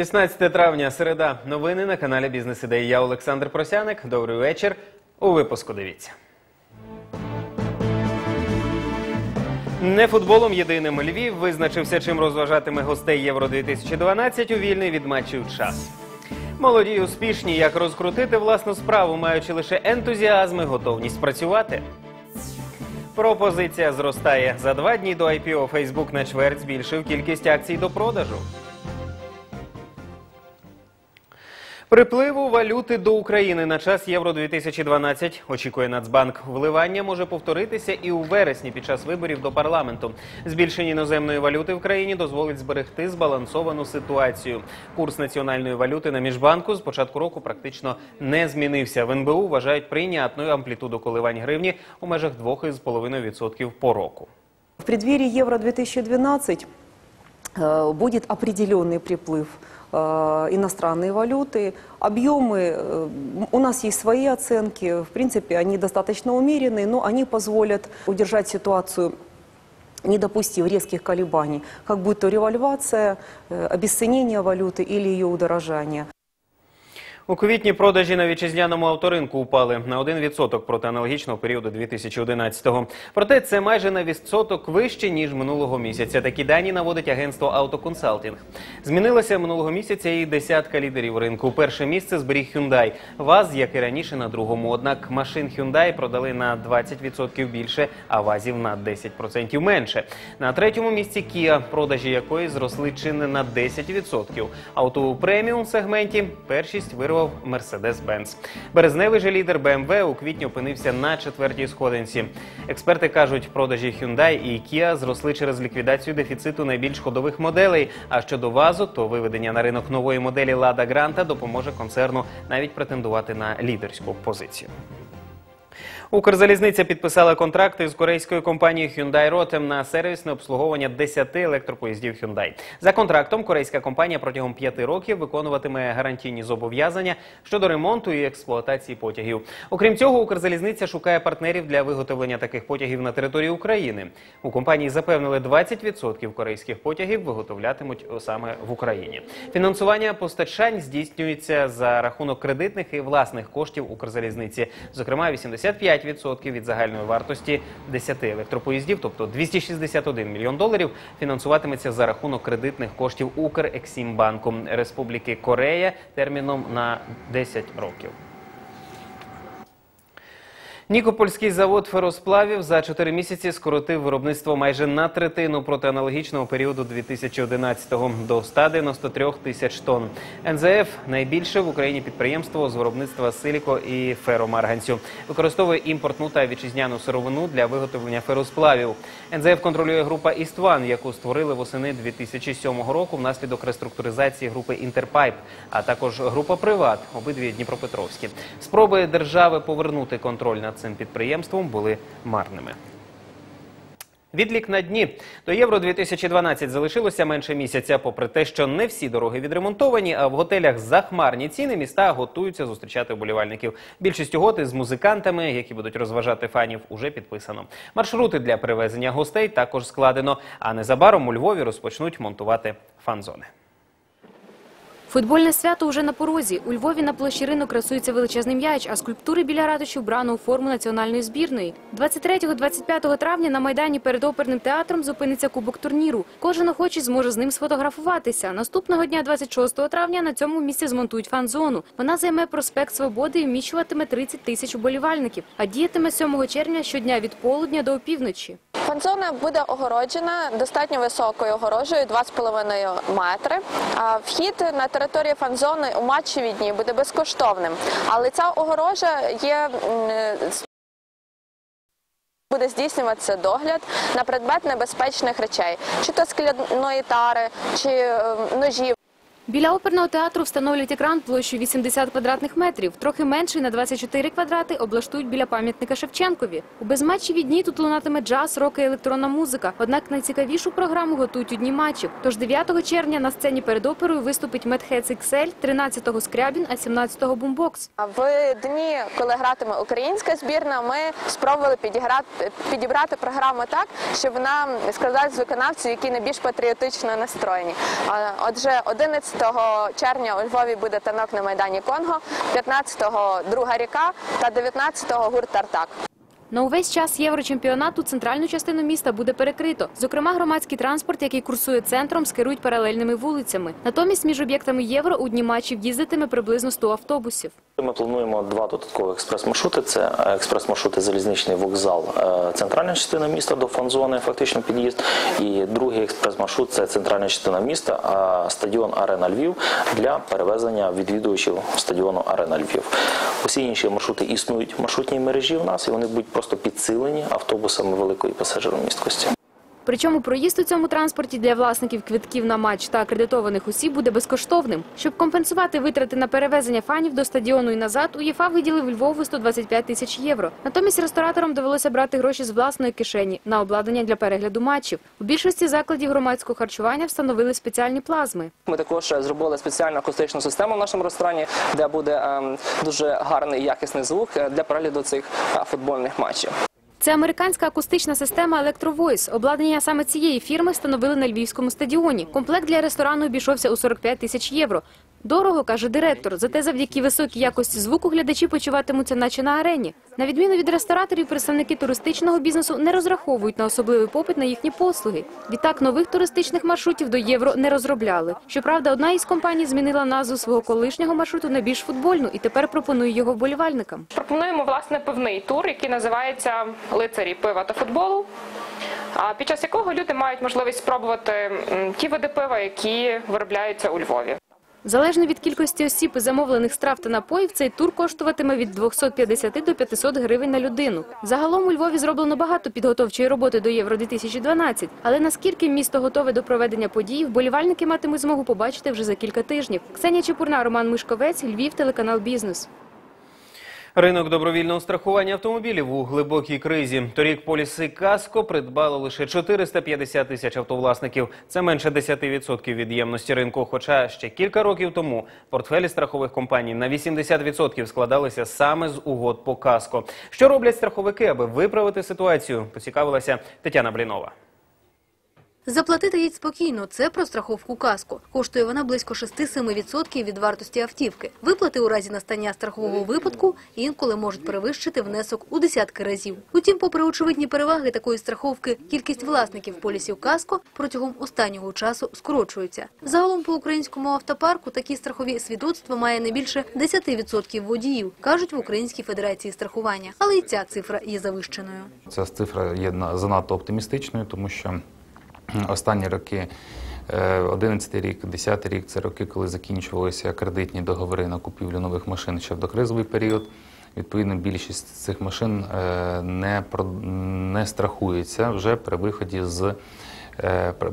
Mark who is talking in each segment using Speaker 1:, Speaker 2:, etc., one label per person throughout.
Speaker 1: 16 травня, середа. Новини на каналі Бізнес Ідеї. Я Олександр Просяник. Добрий вечір. У випуску дивіться. Не футболом єдиним Львів визначився, чим розважатиме гостей Євро 2012 у вільний від матчів час. Молоді й успішні, як розкрутити власну справу, маючи лише ентузіазм і готовність працювати. Пропозиція зростає. За два дні до IPO Facebook на чверть збільшив кількість акцій до продажу. Припливу валюти до України на час Євро 2012 очікує Нацбанк. Вливання може повторитися і у вересні під час виборів до парламенту. Збільшення іноземної валюти в країні дозволить зберегти збалансовану ситуацію. Курс національної валюти на міжбанку з початку року практично не змінився. В НБУ вважають прийнятною амплітуду коливань гривні у межах 2,5% по року.
Speaker 2: В преддверии Евро-2012 э, будет определенный приплыв Э, иностранной валюты. Объемы, э, у нас есть свои оценки, в принципе, они достаточно умеренные, но они позволят удержать ситуацию не допустив резких колебаний, как будто револьвация, э, обесценение валюты или ее удорожание.
Speaker 1: У квітні продажі на вітчизняному авторинку упали на 1% проти аналогічного періоду 2011-го. Проте це майже на відсоток вище ніж минулого місяця. Такі дані наводить агентство Автоконсалтинг. Змінилася минулого місяця і десятка лідерів ринку. Перше місце зберіг Hyundai. ВАЗ, як і раніше, на другому. Однак машин Hyundai продали на 20% більше, а ВАЗів на 10% менше. На третьому місці Kia, продажі якої зросли чи не на 10%. А у преміум сегменті першість вирвав Mercedes-Benz. Березневий же лідер BMW у квітні опинився на четвертій сходинці. Експерти кажуть, продажі Hyundai і Kia зросли через ліквідацію дефіциту найбільш ходових моделей. А щодо ВАЗу, то виведення на ринок нової моделі Lada Granta допоможе концерну навіть претендувати на лідерську позицію. Укрзалізниця підписала контракти з корейською компанією Hyundai Rotem на сервісне обслуговування 10 електропоїздів Hyundai. За контрактом корейська компанія протягом 5 років виконуватиме гарантійні зобов'язання щодо ремонту і експлуатації потягів. Окрім цього, Укрзалізниця шукає партнерів для виготовлення таких потягів на території України. У компанії запевнили 20% корейських потягів виготовлятимуть саме в Україні. Фінансування постачань здійснюється за рахунок кредитних і власних коштів Укрзалізниці, зокрема 85% від загальної вартості 10 електропоїздів, тобто 261 мільйон доларів, фінансуватиметься за рахунок кредитних коштів Укрексімбанку Республіки Корея терміном на 10 років. Нікопольський завод феросплавів за 4 місяці скоротив виробництво майже на третину проти аналогічного періоду 2011-го до 193 тисяч тонн. НЗФ найбільше в Україні підприємство з виробництва силіко і феромарганцю. Використовує імпортну та вітчизняну сировину для виготовлення феросплавів. НЗФ контролює група «Істван», яку створили восени 2007 року внаслідок реструктуризації групи «Інтерпайп», а також група «Приват», обидві Дніпропетровські. Спроби держави повернути контроль над цим підприємством були марними. Відлік на дні до євро 2012 залишилося менше місяця. Попри те, що не всі дороги відремонтовані, а в готелях захмарні ціни міста готуються зустрічати вболівальників. Більшість угод із музикантами, які будуть розважати фанів, уже підписано. Маршрути для перевезення гостей також складено. А незабаром у Львові розпочнуть монтувати фан-зони.
Speaker 3: Футбольне свято уже на порозі. У Львові на площі ринок красується величезний м'яч, а скульптури біля ратуші вбрано у форму національної збірної. 23-25 травня на Майдані перед оперним театром зупиниться кубок турніру. Кожен охочий зможе з ним сфотографуватися. Наступного дня, 26 травня, на цьому місці змонтують фан-зону. Вона займе проспект Свободи і вміщуватиме 30 тисяч уболівальників, а діятиме 7 червня щодня від полудня до опівночі.
Speaker 4: Фан-зона буде огороджена достатньо високою огорожею 2,5 метри. А Вхід на територію фан-зони у матчеві дні буде безкоштовним. Але ця огорожа є буде здійснюватися догляд на предмет небезпечних речей, чи то скляної тари, чи е, ножів.
Speaker 3: Біля оперного театру встановлять екран площею 80 квадратних метрів. Трохи менший на 24 квадрати облаштують біля пам'ятника Шевченкові. У безматчеві дні тут лунатиме джаз, рок і електронна музика. Однак найцікавішу програму готують у дні матчів. Тож 9 червня на сцені перед оперою виступить Медхец XL, 13-го Скрябін, а 17-го Бумбокс.
Speaker 4: В дні, коли гратиме українська збірна, ми спробували підіграти підібрати програму так, щоб вона складалась з виконавців, які найбільш патріотично настроєні. Отже, 11 14 червня у Львові буде танок на майдані Конго, 15-го друга ріка та 19-го гурт Тартак.
Speaker 3: На увесь час єврочемпіонату центральну частину міста буде перекрито. Зокрема, громадський транспорт, який курсує центром, скерують паралельними вулицями. Натомість між об'єктами євро у дні матчів їздитиме приблизно 100 автобусів.
Speaker 5: Ми плануємо два додаткові експрес-маршрути. Це експрес-маршрути залізничний вокзал, е, центральна частина міста до фан-зони, фактично під'їзд. І другий експрес-маршрут це центральна частина міста, а стадіон Арена Львів для перевезення відвідувачів стадіону Арена Львів. Усі інші маршрути існують в маршрутній мережі в нас, і вони будуть просто підсилені автобусами великої пасажиромісткості.
Speaker 3: Причому проїзд у цьому транспорті для власників квитків на матч та акредитованих осіб буде безкоштовним. Щоб компенсувати витрати на перевезення фанів до стадіону і назад, УЄФА виділив Львову 125 тисяч євро. Натомість рестораторам довелося брати гроші з власної кишені на обладнання для перегляду матчів. У більшості закладів громадського харчування встановили спеціальні плазми.
Speaker 6: Ми також зробили спеціальну акустичну систему в нашому ресторані, де буде ем, дуже гарний якісний звук е, для перегляду цих е, футбольних матчів.
Speaker 3: Це американська акустична система електровойс. Обладнання саме цієї фірми встановили на львівському стадіоні. Комплект для ресторану обійшовся у 45 тисяч євро. Дорого, каже директор, зате завдяки високій якості звуку глядачі почуватимуться наче на арені. На відміну від рестораторів, представники туристичного бізнесу не розраховують на особливий попит на їхні послуги. Відтак нових туристичних маршрутів до євро не розробляли. Щоправда, одна із компаній змінила назву свого колишнього маршруту на більш футбольну і тепер пропонує його вболівальникам.
Speaker 7: Пропонуємо власне пивний тур, який називається Лицарі пива та футболу. Під час якого люди мають можливість спробувати ті види пива, які виробляються у Львові.
Speaker 3: Залежно від кількості осіб і замовлених страв та напоїв, цей тур коштуватиме від 250 до 500 гривень на людину. Загалом у Львові зроблено багато підготовчої роботи до Євро 2012, але наскільки місто готове до проведення подій, вболівальники матимуть змогу побачити вже за кілька тижнів. Ксенія Чепурна, Роман Мишковець, Львів, телеканал Бізнес.
Speaker 1: Ринок добровільного страхування автомобілів у глибокій кризі. Торік поліси Каско придбало лише 450 тисяч автовласників. Це менше 10% від ємності ринку. Хоча ще кілька років тому портфелі страхових компаній на 80% складалися саме з угод по Каско. Що роблять страховики, аби виправити ситуацію? Поцікавилася Тетяна Блінова.
Speaker 8: Заплатити їдь спокійно. Це про страховку «Каско». Коштує вона близько 6-7% від вартості автівки. Виплати у разі настання страхового випадку інколи можуть перевищити внесок у десятки разів. Утім, попри очевидні переваги такої страховки, кількість власників полісів «Каско» протягом останнього часу скорочується. Загалом по українському автопарку такі страхові свідоцтва має не більше 10% водіїв, кажуть в Українській федерації страхування. Але і ця цифра є завищеною.
Speaker 9: Ця цифра є занадто оптимістичною, тому що останні роки, е, 11 рік, 10 рік це роки, коли закінчувалися кредитні договори на купівлю нових машин ще в докризовий період. Відповідно, більшість цих машин е, не, не страхується вже при виході з е,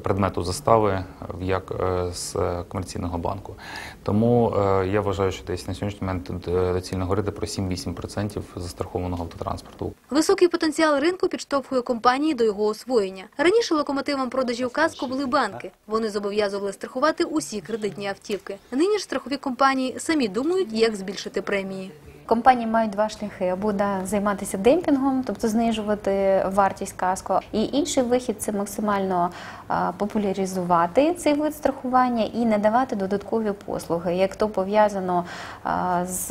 Speaker 9: предмету застави як е, з е, комерційного банку. Тому е, я вважаю, що десь на сьогоднішній момент е, доцільно говорити про 7-8% застрахованого автотранспорту.
Speaker 8: Високий потенціал ринку підштовхує компанії до його освоєння. Раніше локомотивом продажів каско були банки. Вони зобов'язували страхувати усі кредитні автівки. Нині ж страхові компанії самі думають, як збільшити премії.
Speaker 10: Компанії мають два шляхи: або да, займатися демпінгом, тобто знижувати вартість каско. І інший вихід це максимально а, популяризувати цей вид страхування і надавати додаткові послуги, як то пов'язано з,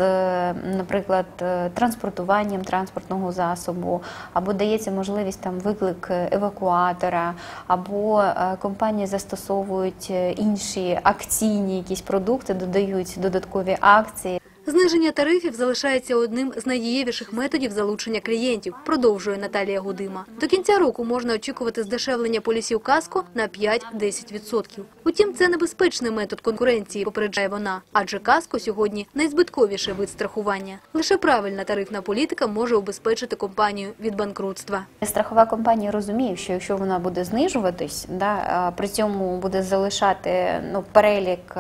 Speaker 10: наприклад, е, транспортуванням транспортного засобу, або дається можливість там виклик евакуатора, або е, компанії застосовують е, інші акційні якісь продукти, додають додаткові акції.
Speaker 8: Зниження тарифів залишається одним з найдієвіших методів залучення клієнтів, продовжує Наталія Гудима. До кінця року можна очікувати здешевлення полісів каско на 5-10%. Утім, це небезпечний метод конкуренції, попереджає вона, адже каско сьогодні найзбитковіший вид страхування. Лише правильна тарифна політика може убезпечити компанію від банкрутства.
Speaker 10: Страхова компанія розуміє, що якщо вона буде знижуватись, да, при цьому буде залишати ну, перелік.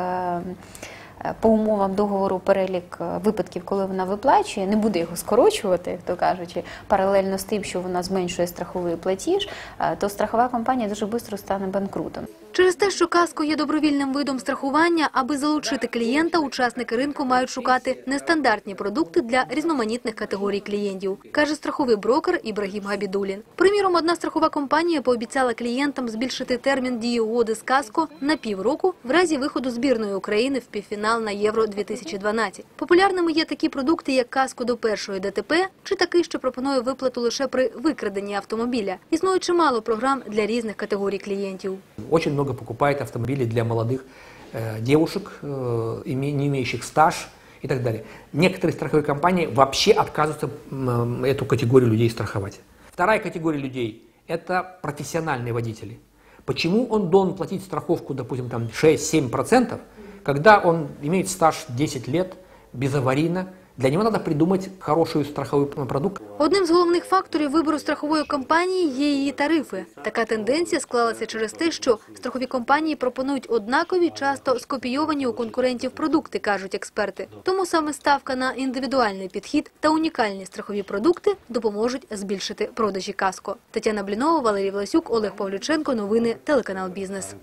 Speaker 10: Е, По умовам договору перелік е, випадків, коли вона виплачує, не буде його скорочувати, як то кажучи, паралельно з тим, що вона зменшує страховий платіж, е, то страхова компанія дуже швидко стане банкрутом.
Speaker 8: Через те, що каско є добровільним видом страхування, аби залучити клієнта, учасники ринку мають шукати нестандартні продукти для різноманітних категорій клієнтів, каже страховий брокер Ібрагім Габідулін. Приміром, одна страхова компанія пообіцяла клієнтам збільшити термін дії угоди з каско на півроку в разі виходу збірної України в півфінал на Євро 2012. Популярними є такі продукти, як каско до першої ДТП, чи такий, що пропонує виплату лише при викраденні автомобіля. Існує чимало програм для різних категорій клієнтів.
Speaker 11: Очень много покупает автомобили для молодых э, девушек, э, име- не имеющих стаж и так далее. Некоторые страховые компании вообще отказываются м, эту категорию людей страховать. Вторая категория людей – это профессиональные водители. Почему он должен платить страховку, допустим, там 6-7%, когда он имеет стаж 10 лет, безаварийно? Для него надо придумать хороший страховой м, продукт,
Speaker 8: Одним з головних факторів вибору страхової компанії є її тарифи. Така тенденція склалася через те, що страхові компанії пропонують однакові, часто скопійовані у конкурентів продукти, кажуть експерти. Тому саме ставка на індивідуальний підхід та унікальні страхові продукти допоможуть збільшити продажі каско. Тетяна Блінова, Валерій Власюк, Олег Павлюченко. Новини телеканал Бізнес.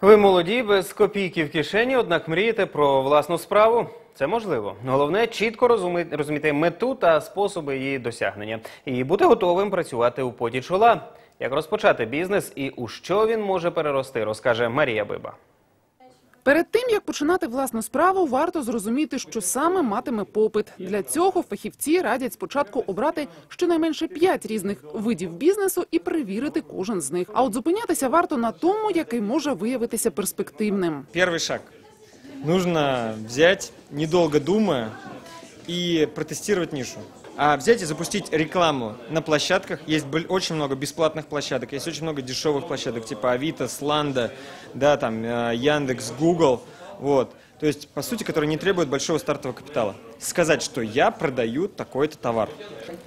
Speaker 1: Ви молоді, без копійки в кишені, однак мрієте про власну справу. Це можливо. Головне чітко розуміти мету та способи її досягнення і бути готовим працювати у поті чола. Як розпочати бізнес і у що він може перерости, розкаже Марія Биба.
Speaker 12: Перед тим як починати власну справу, варто зрозуміти, що саме матиме попит. Для цього фахівці радять спочатку обрати щонайменше п'ять різних видів бізнесу і перевірити кожен з них. А от зупинятися варто на тому, який може виявитися перспективним.
Speaker 13: Первый шаг. Нужно взять, недолго думая, и протестировать нишу А взять и запустить рекламу на площадках. Есть бл- очень много бесплатных площадок, есть очень много дешевых площадок, типа Авито, Сланда, да, там, э, Яндекс, Google, вот. То есть, по сути, которые не требуют большого стартового капитала. Сказать, что я продаю такой-то товар.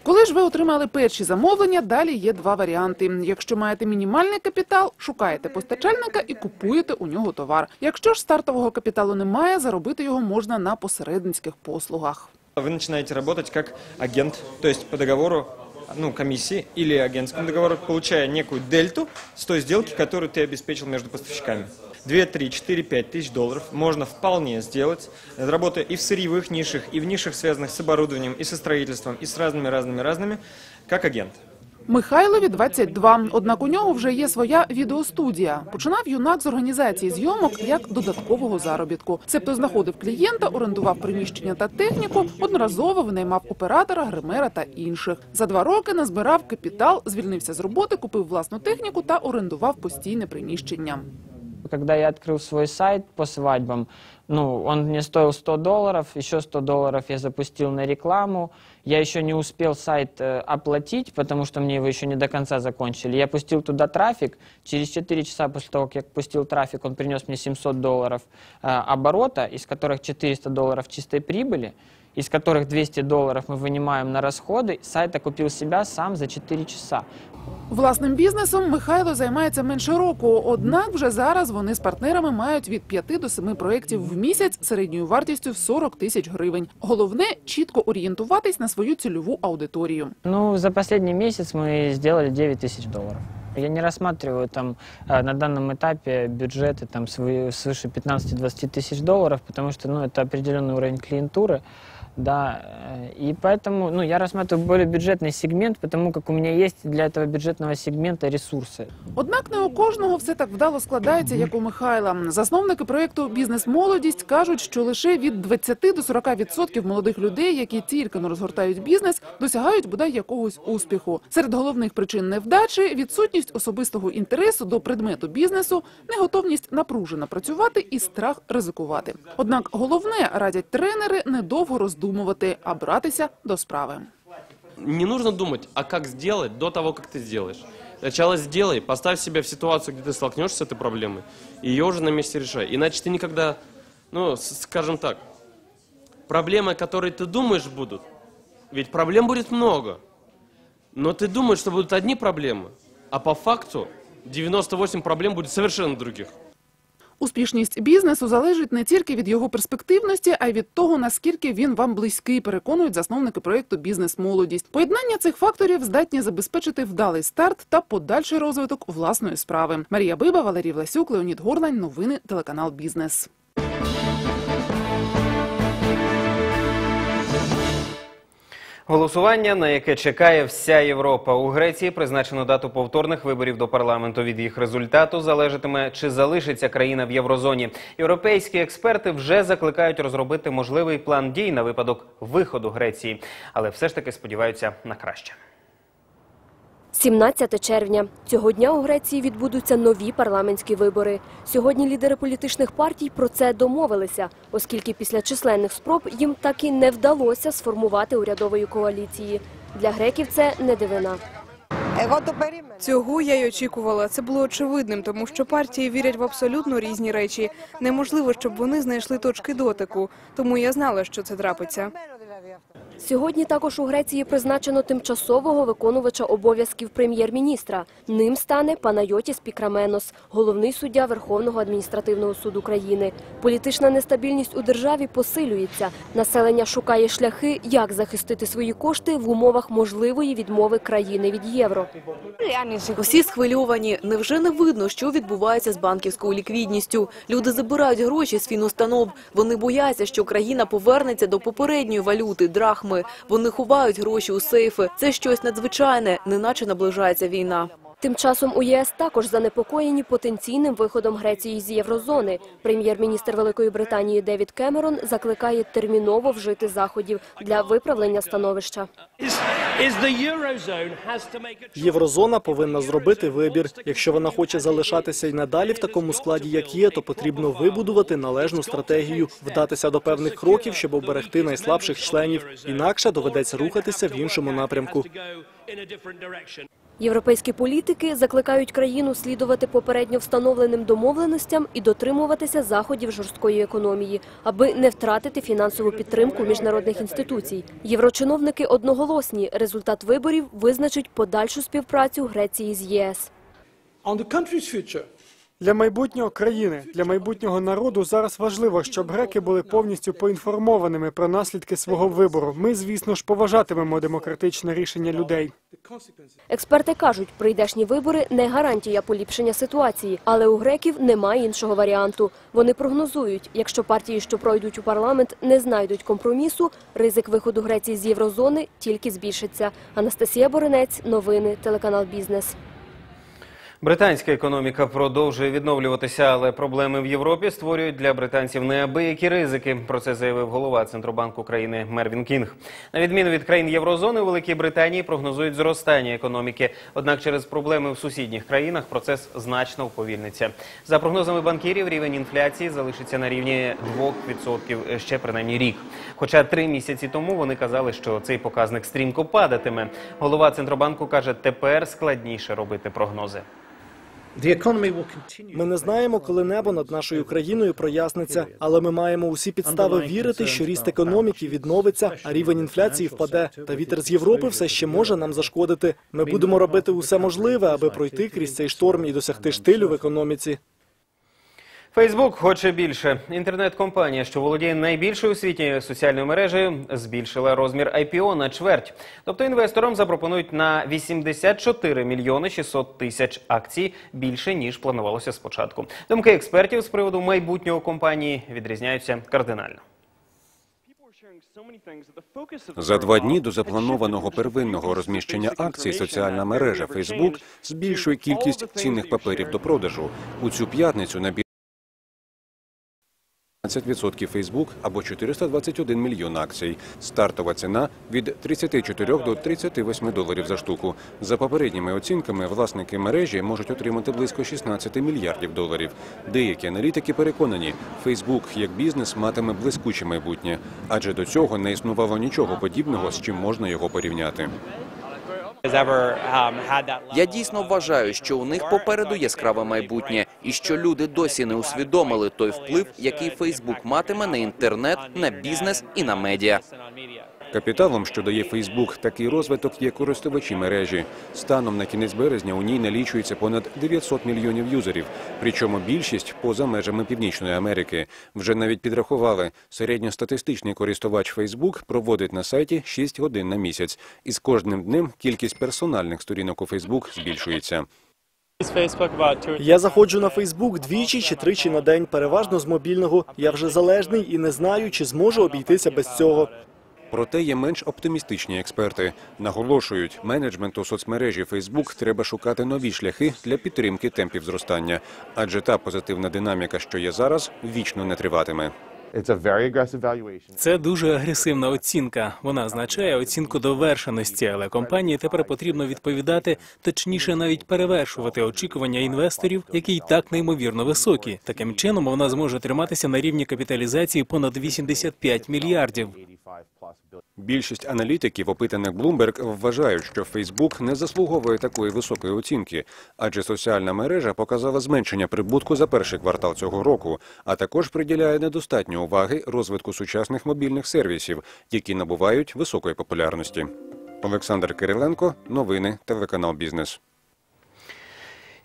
Speaker 12: Коли ж ви отримали перші замовлення, далі є два варіанти. Якщо маєте мінімальний капітал, шукаєте постачальника і купуєте у нього товар. Якщо ж стартового капіталу немає, заробити його можна на посередницьких послугах.
Speaker 13: Вы начинаете работать как агент, то есть по договору ну, комиссии или агентскому договору, получая некую дельту с той сделки, которую ты обеспечил между поставщиками. 2, 3, 4, 5 тысяч долларов можно вполне сделать, работая и в сырьевых нишах, и в нишах, связанных с оборудованием, и со строительством, и с разными-разными-разными, как агент.
Speaker 12: Михайлові 22, однак у нього вже є своя відеостудія. Починав юнак з організації зйомок як додаткового заробітку. Себто знаходив клієнта, орендував приміщення та техніку, одноразово винаймав оператора, гримера та інших. За два роки назбирав капітал, звільнився з роботи, купив власну техніку та орендував постійне приміщення.
Speaker 14: Когда я открыл свой сайт по свадьбам, ну, он мне стоил 100 долларов, еще 100 долларов я запустил на рекламу. Я еще не успел сайт э, оплатить, потому что мне его еще не до конца закончили. Я пустил туда трафик. Через 4 часа после того, как я пустил трафик, он принес мне 700 долларов э, оборота, из которых 400 долларов чистой прибыли, из которых 200 долларов мы вынимаем на расходы. Сайт окупил себя сам за 4 часа.
Speaker 12: Власним бізнесом Михайло займається менше року. Однак вже зараз вони з партнерами мають від 5 до 7 проєктів в місяць середньою вартістю в 40 тисяч гривень. Головне чітко орієнтуватись на свою цільову аудиторію.
Speaker 14: Ну, за последний месяц мы сделали 9 тысяч долларов. Я не рассматриваю там э, на данном этапе бюджеты там свои- свыше 15-20 тысяч долларов, потому что ну, это определенный уровень клиентуры. Да, э, и поэтому ну, я рассматриваю более бюджетный сегмент, потому как у меня есть для этого бюджетного сегмента ресурсы.
Speaker 12: Однак не у кожного все так вдало складається, як у Михайла. Засновники проєкту Бізнес молодість кажуть, що лише від 20 до 40% молодих людей, які тільки не розгортають бізнес, досягають бодай якогось успіху. Серед головних причин невдачі відсутність особистого інтересу до предмету бізнесу, неготовність напружено працювати і страх ризикувати. Однак головне радять тренери недовго роздумувати, а братися до справи.
Speaker 15: Не нужно думать, а как сделать до того, как ты сделаешь. Сначала сделай, поставь себя в ситуацию, где ты столкнешься с этой проблемой, и ее уже на месте решай. Иначе ты никогда, ну, скажем так, проблемы, которые ты думаешь будут, ведь проблем будет много, но ты думаешь, что будут одни проблемы, а по факту 98 проблем будет совершенно других.
Speaker 12: Успішність бізнесу залежить не тільки від його перспективності, а й від того, наскільки він вам близький, переконують засновники проєкту Бізнес Молодість. Поєднання цих факторів здатні забезпечити вдалий старт та подальший розвиток власної справи. Марія Биба, Валерій Власюк, Леонід Горлань. Новини телеканал Бізнес.
Speaker 1: Голосування, на яке чекає вся Європа у Греції, призначено дату повторних виборів до парламенту. Від їх результату залежатиме, чи залишиться країна в єврозоні. Європейські експерти вже закликають розробити можливий план дій на випадок виходу Греції, але все ж таки сподіваються на краще.
Speaker 16: 17 червня. Цього дня у Греції відбудуться нові парламентські вибори. Сьогодні лідери політичних партій про це домовилися, оскільки після численних спроб їм так і не вдалося сформувати урядової коаліції. Для греків це не дивина.
Speaker 17: Цього я й очікувала. Це було очевидним, тому що партії вірять в абсолютно різні речі. Неможливо, щоб вони знайшли точки дотику. Тому я знала, що це трапиться.
Speaker 16: Сьогодні також у Греції призначено тимчасового виконувача обов'язків прем'єр-міністра. Ним стане Панайотіс Пікраменос, головний суддя Верховного адміністративного суду країни. Політична нестабільність у державі посилюється. Населення шукає шляхи, як захистити свої кошти в умовах можливої відмови країни від євро.
Speaker 18: Усі схвильовані. Невже не видно, що відбувається з банківською ліквідністю? Люди забирають гроші з фінустанов. Вони бояться, що країна повернеться до попередньої валюти – драхми. Вони ховають гроші у сейфи. Це щось надзвичайне, неначе наближається війна.
Speaker 16: Тим часом у ЄС також занепокоєні потенційним виходом Греції з єврозони. Прем'єр-міністр Великої Британії Девід Кемерон закликає терміново вжити заходів для виправлення становища.
Speaker 19: Єврозона повинна зробити вибір. Якщо вона хоче залишатися й надалі в такому складі, як є, то потрібно вибудувати належну стратегію, вдатися до певних кроків, щоб оберегти найслабших членів. Інакше доведеться рухатися в іншому напрямку.
Speaker 16: Європейські політики закликають країну слідувати попередньо встановленим домовленостям і дотримуватися заходів жорсткої економії, аби не втратити фінансову підтримку міжнародних інституцій. Єврочиновники одноголосні. Результат виборів визначить подальшу співпрацю Греції з ЄС.
Speaker 20: Для майбутнього країни, для майбутнього народу зараз важливо, щоб греки були повністю поінформованими про наслідки свого вибору. Ми, звісно ж, поважатимемо демократичне рішення людей.
Speaker 16: Експерти кажуть, прийдешні вибори не гарантія поліпшення ситуації, але у греків немає іншого варіанту. Вони прогнозують, якщо партії, що пройдуть у парламент, не знайдуть компромісу, ризик виходу Греції з єврозони тільки збільшиться. Анастасія Боринець, новини, телеканал Бізнес.
Speaker 1: Британська економіка продовжує відновлюватися, але проблеми в Європі створюють для британців неабиякі ризики. Про це заявив голова Центробанку країни Мервін Кінг. На відміну від країн Єврозони, у Великій Британії прогнозують зростання економіки. Однак через проблеми в сусідніх країнах процес значно уповільниться. За прогнозами банкірів, рівень інфляції залишиться на рівні 2% ще принаймні рік. Хоча три місяці тому вони казали, що цей показник стрімко падатиме. Голова Центробанку каже, тепер складніше робити прогнози.
Speaker 19: Ми не знаємо, коли небо над нашою країною проясниться, але ми маємо усі підстави вірити, що ріст економіки відновиться, а рівень інфляції впаде. Та вітер з Європи все ще може нам зашкодити. Ми будемо робити усе можливе, аби пройти крізь цей шторм і досягти штилю в економіці.
Speaker 1: Фейсбук хоче більше. Інтернет-компанія, що володіє найбільшою у світі соціальною мережею, збільшила розмір IPO на чверть. Тобто інвесторам запропонують на 84 мільйони 600 тисяч акцій більше ніж планувалося спочатку. Думки експертів з приводу майбутнього компанії відрізняються кардинально.
Speaker 21: За два дні до запланованого первинного розміщення акцій соціальна мережа Facebook збільшує кількість цінних паперів до продажу. У цю п'ятницю на 15% Facebook або 421 мільйон акцій. Стартова ціна від 34 до 38 доларів за штуку. За попередніми оцінками, власники мережі можуть отримати близько 16 мільярдів доларів. Деякі аналітики переконані, Facebook як бізнес матиме блискуче майбутнє, адже до цього не існувало нічого подібного, з чим можна його порівняти.
Speaker 22: Я дійсно вважаю, що у них попереду яскраве майбутнє, і що люди досі не усвідомили той вплив, який Фейсбук матиме на інтернет, на бізнес і на медіа.
Speaker 21: Капіталом, що дає Фейсбук, такий розвиток є користувачі мережі. Станом на кінець березня у ній налічується понад 900 мільйонів юзерів, причому більшість поза межами Північної Америки. Вже навіть підрахували, середньостатистичний користувач Фейсбук проводить на сайті 6 годин на місяць. І з кожним днем кількість персональних сторінок у Фейсбук збільшується.
Speaker 19: Я заходжу на Фейсбук двічі чи тричі на день, переважно з мобільного. Я вже залежний і не знаю, чи зможу обійтися без цього.
Speaker 21: Проте є менш оптимістичні експерти. Наголошують, менеджменту соцмережі Facebook треба шукати нові шляхи для підтримки темпів зростання, адже та позитивна динаміка, що є зараз, вічно не триватиме.
Speaker 23: Це дуже агресивна оцінка. Вона означає оцінку довершеності, але компанії тепер потрібно відповідати, точніше, навіть перевершувати очікування інвесторів, які й так неймовірно високі. Таким чином вона зможе триматися на рівні капіталізації понад 85 мільярдів.
Speaker 21: Більшість аналітиків, опитаних Bloomberg, вважають, що Facebook не заслуговує такої високої оцінки, адже соціальна мережа показала зменшення прибутку за перший квартал цього року, а також приділяє недостатньо уваги розвитку сучасних мобільних сервісів, які набувають високої популярності. Олександр Кириленко, новини, телеканал Бізнес.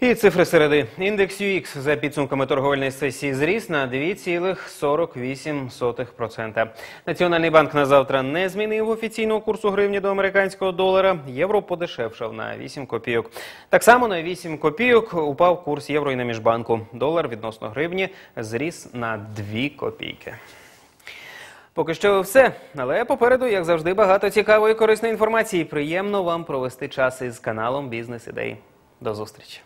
Speaker 1: І цифри середи. Індекс UX за підсумками торговельної сесії зріс на 2,48%. Національний банк на завтра не змінив офіційного курсу гривні до американського долара. Євро подешевшав на 8 копійок. Так само на 8 копійок упав курс євро і на міжбанку. Долар відносно гривні зріс на 2 копійки. Поки що все, але попереду, як завжди, багато цікавої і корисної інформації. Приємно вам провести час із каналом Бізнес Ідей. До зустрічі.